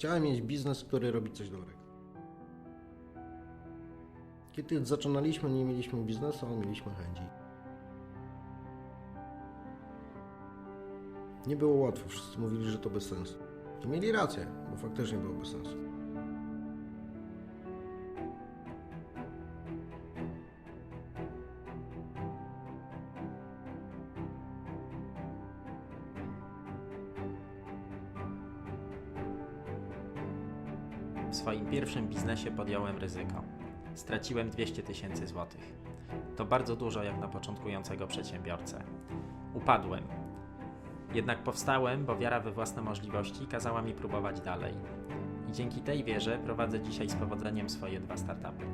Chciałem mieć biznes, który robi coś dobrego. Kiedy zaczynaliśmy, nie mieliśmy biznesu, a mieliśmy chęci. Nie było łatwo, wszyscy mówili, że to bez sensu. I mieli rację, bo faktycznie było bez sensu. Swoim pierwszym biznesie podjąłem ryzyko. Straciłem 200 tysięcy złotych. To bardzo dużo jak na początkującego przedsiębiorcę. Upadłem. Jednak powstałem, bo wiara we własne możliwości kazała mi próbować dalej. I dzięki tej wierze prowadzę dzisiaj z powodzeniem swoje dwa startupy.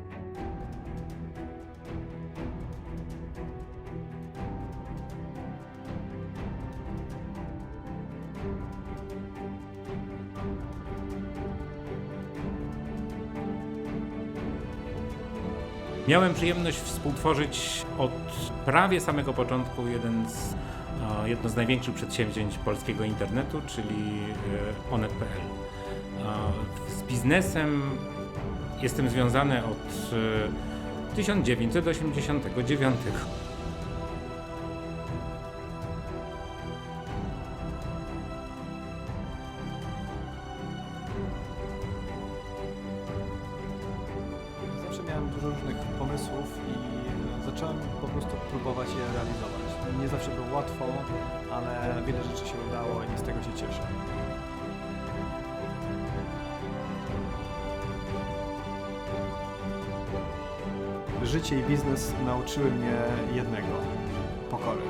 Miałem przyjemność współtworzyć od prawie samego początku jeden z, e, jedno z największych przedsięwzięć polskiego internetu, czyli e, onet.pl. E, Z biznesem jestem związany od e, 1989. miałem dużo różnych pomysłów i zacząłem po prostu próbować je realizować. Nie zawsze było łatwo, ale wiele rzeczy się udało i z tego się cieszę. Życie i biznes nauczyły mnie jednego pokory.